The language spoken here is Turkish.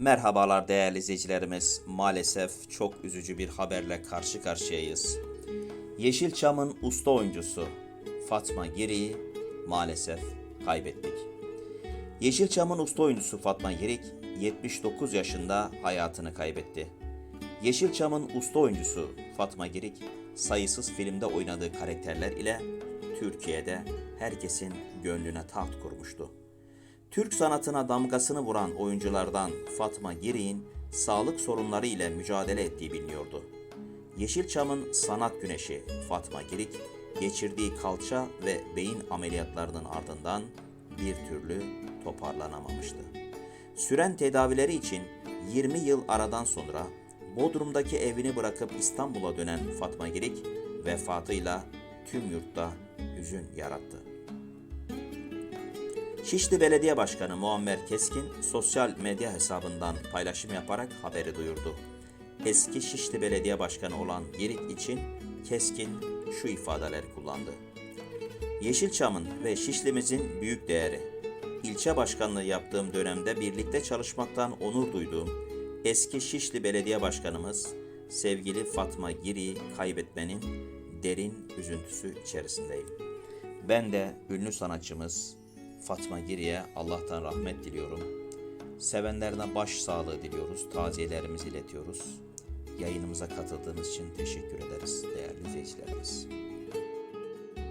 Merhabalar değerli izleyicilerimiz. Maalesef çok üzücü bir haberle karşı karşıyayız. Yeşilçam'ın usta oyuncusu Fatma Giri'yi maalesef kaybettik. Yeşilçam'ın usta oyuncusu Fatma Girik 79 yaşında hayatını kaybetti. Yeşilçam'ın usta oyuncusu Fatma Girik sayısız filmde oynadığı karakterler ile Türkiye'de herkesin gönlüne taht kurmuştu. Türk sanatına damgasını vuran oyunculardan Fatma Girik'in sağlık sorunları ile mücadele ettiği biliniyordu. Yeşilçam'ın sanat güneşi Fatma Girik, geçirdiği kalça ve beyin ameliyatlarının ardından bir türlü toparlanamamıştı. Süren tedavileri için 20 yıl aradan sonra Bodrum'daki evini bırakıp İstanbul'a dönen Fatma Girik vefatıyla tüm yurtta hüzün yarattı. Şişli Belediye Başkanı Muammer Keskin sosyal medya hesabından paylaşım yaparak haberi duyurdu. Eski Şişli Belediye Başkanı olan Girik için Keskin şu ifadeler kullandı. Yeşilçam'ın ve Şişli'mizin büyük değeri. İlçe başkanlığı yaptığım dönemde birlikte çalışmaktan onur duyduğum eski Şişli Belediye Başkanımız sevgili Fatma Giri'yi kaybetmenin derin üzüntüsü içerisindeyim. Ben de ünlü sanatçımız Fatma Giri'ye Allah'tan rahmet diliyorum. Sevenlerine baş sağlığı diliyoruz, taziyelerimizi iletiyoruz. Yayınımıza katıldığınız için teşekkür ederiz değerli izleyicilerimiz.